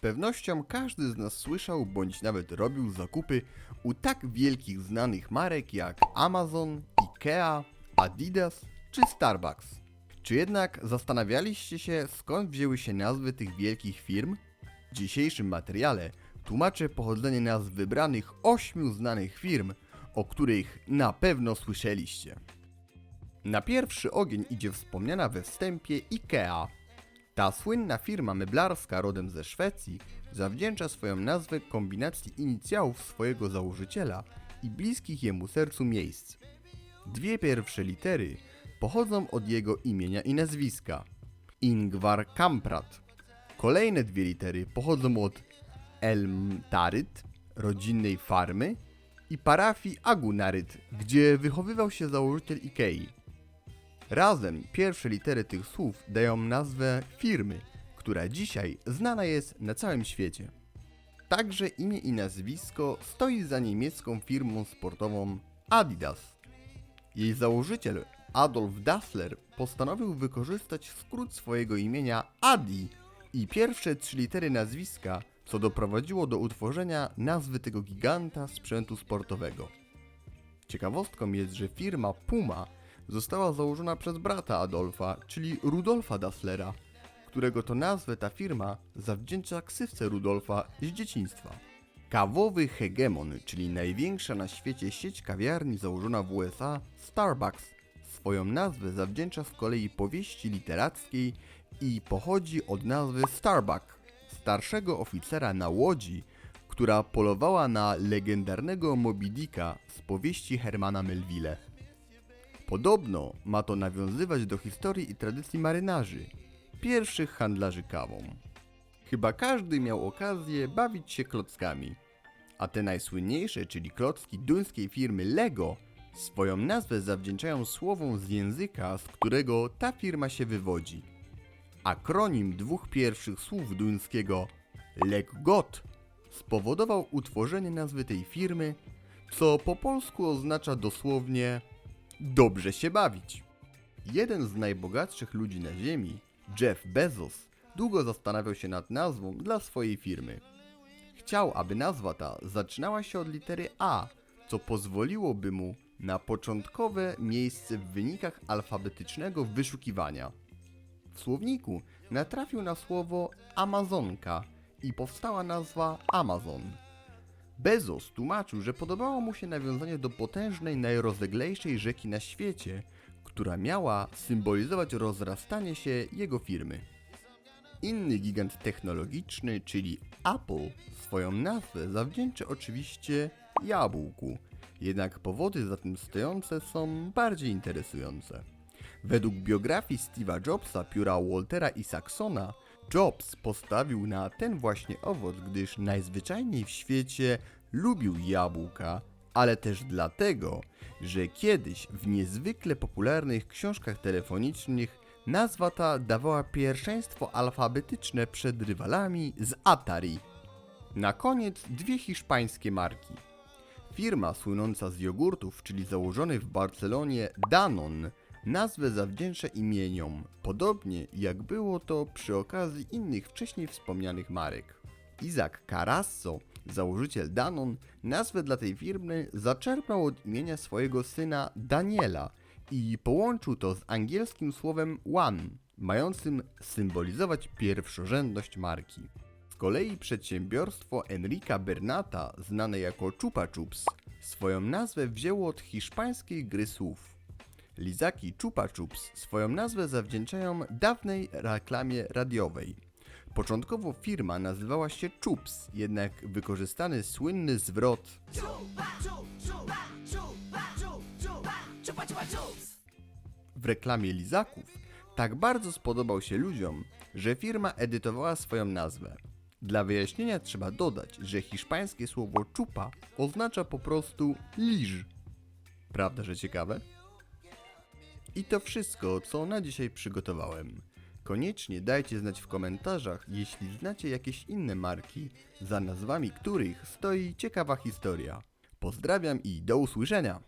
pewnością każdy z nas słyszał bądź nawet robił zakupy u tak wielkich znanych marek jak Amazon, Ikea, Adidas czy Starbucks. Czy jednak zastanawialiście się skąd wzięły się nazwy tych wielkich firm? W dzisiejszym materiale tłumaczę pochodzenie nazw wybranych ośmiu znanych firm, o których na pewno słyszeliście. Na pierwszy ogień idzie wspomniana we wstępie IKEA. Ta słynna firma meblarska rodem ze Szwecji zawdzięcza swoją nazwę kombinacji inicjałów swojego założyciela i bliskich jemu sercu miejsc. Dwie pierwsze litery pochodzą od jego imienia i nazwiska. Ingvar Kamprad. Kolejne dwie litery pochodzą od Elmtaryt, rodzinnej farmy, i parafii Agunaryt, gdzie wychowywał się założyciel Ikei. Razem pierwsze litery tych słów dają nazwę firmy, która dzisiaj znana jest na całym świecie. Także imię i nazwisko stoi za niemiecką firmą sportową Adidas. Jej założyciel Adolf Dassler postanowił wykorzystać skrót swojego imienia Adi i pierwsze trzy litery nazwiska, co doprowadziło do utworzenia nazwy tego giganta sprzętu sportowego. Ciekawostką jest, że firma Puma została założona przez brata Adolfa, czyli Rudolfa Dasslera, którego to nazwę ta firma zawdzięcza ksywce Rudolfa z dzieciństwa. Kawowy hegemon, czyli największa na świecie sieć kawiarni założona w USA, Starbucks, swoją nazwę zawdzięcza z kolei powieści literackiej i pochodzi od nazwy Starbuck, starszego oficera na łodzi, która polowała na legendarnego Moby Dicka z powieści Hermana Melville. Podobno ma to nawiązywać do historii i tradycji marynarzy, pierwszych handlarzy kawą. Chyba każdy miał okazję bawić się klockami, a te najsłynniejsze, czyli klocki duńskiej firmy Lego, swoją nazwę zawdzięczają słowom z języka, z którego ta firma się wywodzi. Akronim dwóch pierwszych słów duńskiego Leggot spowodował utworzenie nazwy tej firmy, co po polsku oznacza dosłownie dobrze się bawić. Jeden z najbogatszych ludzi na Ziemi, Jeff Bezos, długo zastanawiał się nad nazwą dla swojej firmy. Chciał, aby nazwa ta zaczynała się od litery A, co pozwoliłoby mu na początkowe miejsce w wynikach alfabetycznego wyszukiwania. W słowniku natrafił na słowo Amazonka i powstała nazwa Amazon. Bezos tłumaczył, że podobało mu się nawiązanie do potężnej, najrozleglejszej rzeki na świecie, która miała symbolizować rozrastanie się jego firmy. Inny gigant technologiczny, czyli Apple, swoją nazwę zawdzięcza oczywiście jabłku, jednak powody za tym stojące są bardziej interesujące. Według biografii Steve'a Jobsa, pióra Waltera Isaacsona, Jobs postawił na ten właśnie owoc, gdyż najzwyczajniej w świecie lubił jabłka, ale też dlatego, że kiedyś w niezwykle popularnych książkach telefonicznych nazwa ta dawała pierwszeństwo alfabetyczne przed rywalami z Atari. Na koniec dwie hiszpańskie marki. Firma słynąca z jogurtów, czyli założony w Barcelonie Danon, nazwę zawdzięcza imieniom, podobnie jak było to przy okazji innych wcześniej wspomnianych marek. Isaac Carasso, założyciel Danon, nazwę dla tej firmy zaczerpnął od imienia swojego syna Daniela i połączył to z angielskim słowem one, mającym symbolizować pierwszorzędność marki. Z kolei przedsiębiorstwo Enrica Bernata, znane jako Chupa Chups, swoją nazwę wzięło od hiszpańskiej gry słów. Lizaki Chupa Chups swoją nazwę zawdzięczają dawnej reklamie radiowej. Początkowo firma nazywała się Chups, jednak wykorzystany słynny zwrot w reklamie lizaków tak bardzo spodobał się ludziom, że firma edytowała swoją nazwę. Dla wyjaśnienia trzeba dodać, że hiszpańskie słowo chupa oznacza po prostu liż. Prawda, że ciekawe? I to wszystko, co na dzisiaj przygotowałem. Koniecznie dajcie znać w komentarzach, jeśli znacie jakieś inne marki, za nazwami których stoi ciekawa historia. Pozdrawiam i do usłyszenia!